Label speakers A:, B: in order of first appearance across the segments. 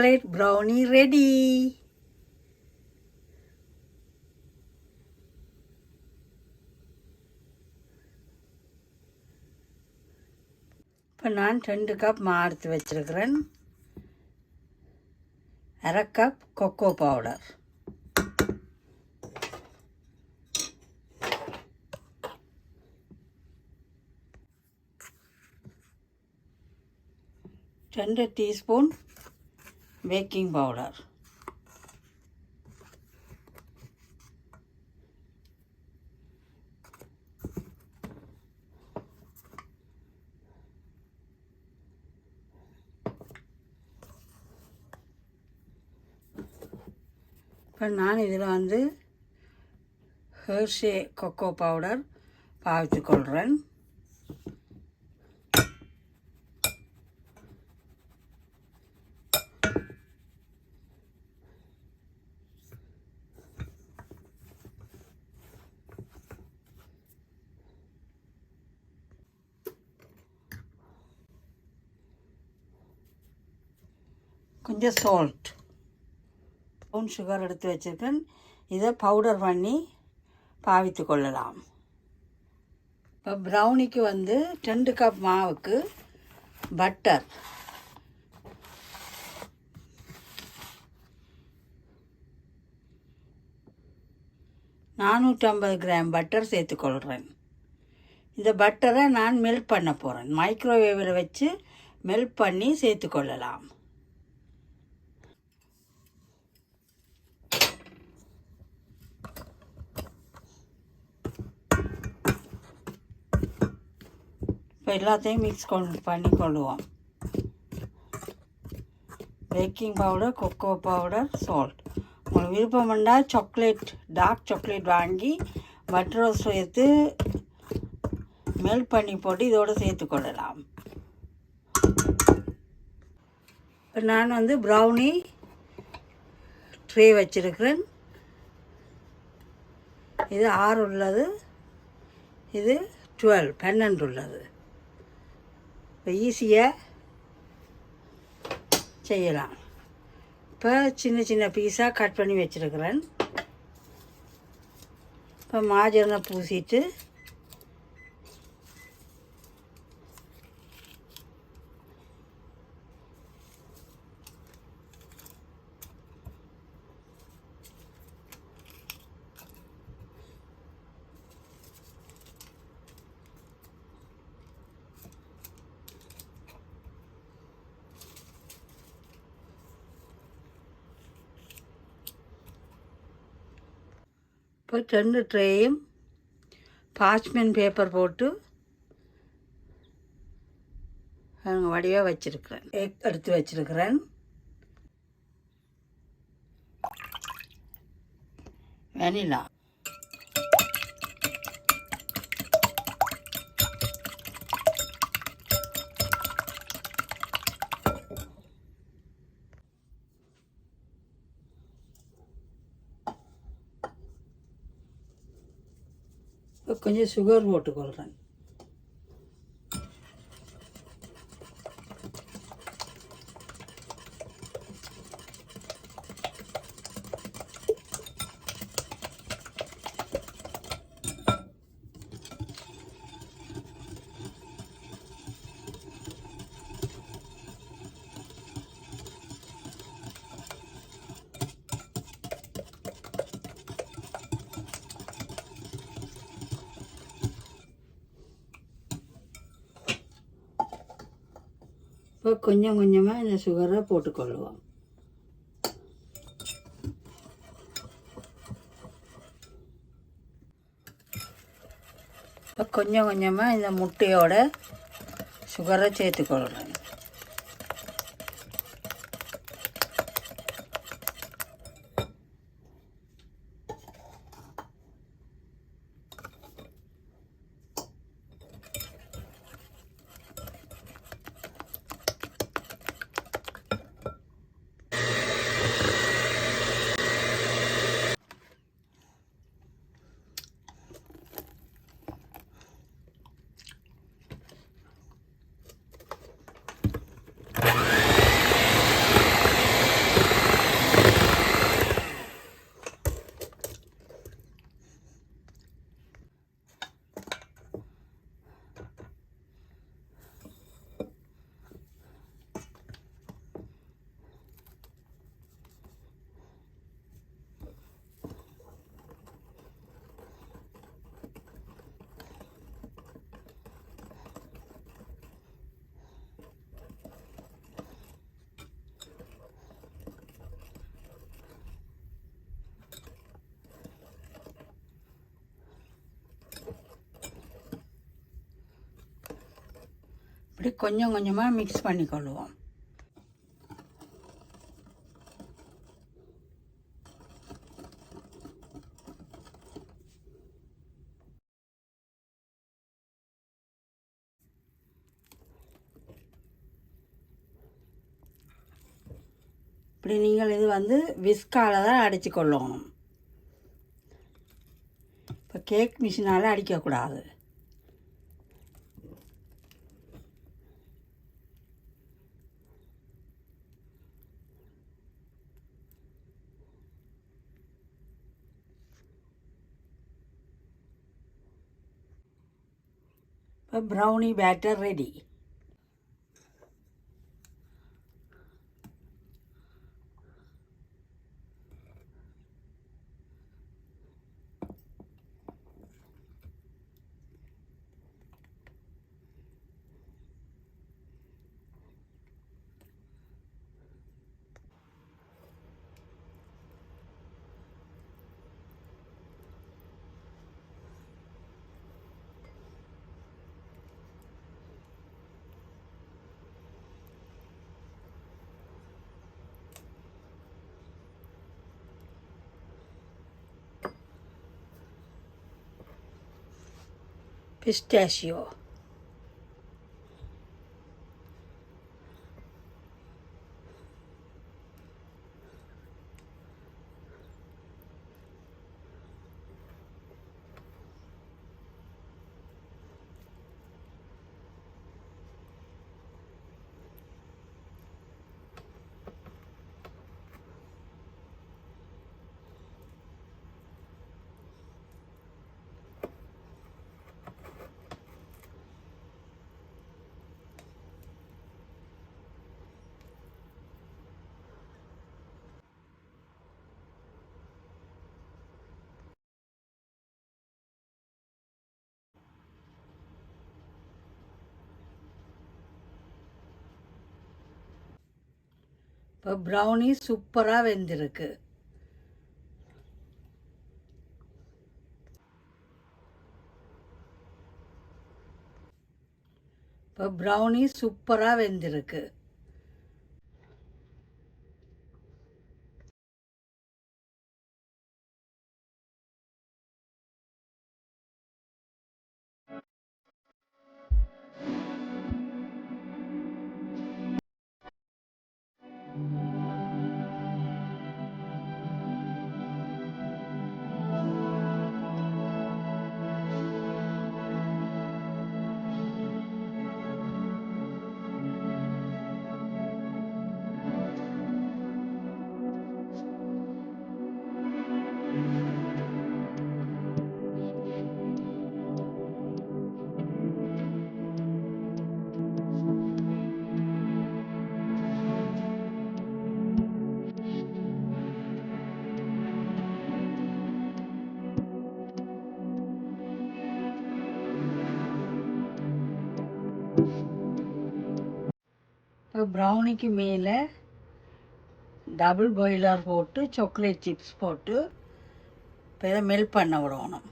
A: Chocolate brownie ready இப்போ நான் ரெண்டு கப் மாடுத்து வச்சுருக்கிறேன். வச்சிருக்கிறேன் அரை கப் கொக்கோ பவுடர் ரெண்டு டீஸ்பூன் பேக்கிங் பவுடர் இப்போ நான் இதில் வந்து ஹெர்ஷே கொக்கோ பவுடர் பாவிச்சு கொள்கிறேன் கொஞ்சம் சால்ட் ஸ்பூன் சுகர் எடுத்து வச்சுருக்கேன். இதை பவுடர் பண்ணி பாவித்து கொள்ளலாம். இப்போ ப்ரௌனிக்கு வந்து ரெண்டு கப் மாவுக்கு பட்டர் நானூற்றம்பது கிராம் பட்டர் சேர்த்துக்கொள்கிறேன் இந்த பட்டரை நான் மெல்ட் பண்ண போகிறேன் மைக்ரோவேவில் வச்சு மெல்ட் பண்ணி சேர்த்துக்கொள்ளலாம் இப்போ எல்லாத்தையும் மிக்ஸ் கொண்டு பண்ணி கொள்ளுவோம். Baking powder cocoa powder salt உங்களுக்கு விருப்பம் இருந்தால் சாக்லேட் டார்க் சாக்லேட் வாங்கி பட்டரை சேர்த்து மெல்ட் பண்ணி போட்டு இதோடு சேர்த்து கொள்ளலாம். இப்போ நான் வந்து ப்ரௌனி ட்ரே வச்சுருக்கிறேன். இது ஆறு உள்ளது. இது டுவெல் பன்னெண்டு உள்ளது. இப்போ ஈஸியாக செய்யலாம். இப்போ சின்ன சின்ன பீஸாக கட் பண்ணி வச்சுருக்கிறேன். இப்போ மாஜரனை பூசிட்டு இப்போ ரெண்டு ட்ரேயும் பாச்மெண்ட் பேப்பர் போட்டு அவங்க வடிவாக வச்சுருக்கிறேன். எக் எடுத்து வச்சுருக்கிறேன். வெனிலா இப்போ கொஞ்சம் சுகர் போட்டுக்கொள்கிறேன் இப்போ கொஞ்சம் கொஞ்சமாக இந்த சுகரை போட்டுக்கொள்ளுவோம் இப்போ கொஞ்சம் கொஞ்சமாக இந்த முட்டையோட சுகரை சேர்த்துக்கொள்கிறேன் இப்படி கொஞ்சம் கொஞ்சமாக மிக்ஸ் பண்ணிக்கொள்வோம் இப்படி நீங்கள் இது வந்து விஸ்கால தான் அடித்து கொள்ளணும். இப்போ கேக் மிஷினால் அடிக்கக்கூடாது. இப்போ ப்ரௌனி பேட்டர் ரெடி pistachio. இப்போ ப்ரௌனி சூப்பராக வெந்திருக்கு. இப்போ ப்ரௌனி சூப்பராக வெந்திருக்கு. ப்ரௌனிக்கு மேலே டபுள் பாய்லர் போட்டு சாக்லேட் சிப்ஸ் போட்டு இப்போ இதை மெல்ட் பண்ண விடணும்.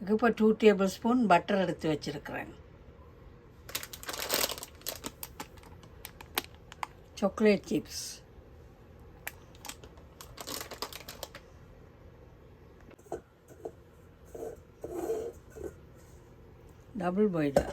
A: இதுக்கு இப்போ டூ டேபிள் ஸ்பூன் பட்டர் எடுத்து வச்சுருக்குறேன். Chocolate chips double boiler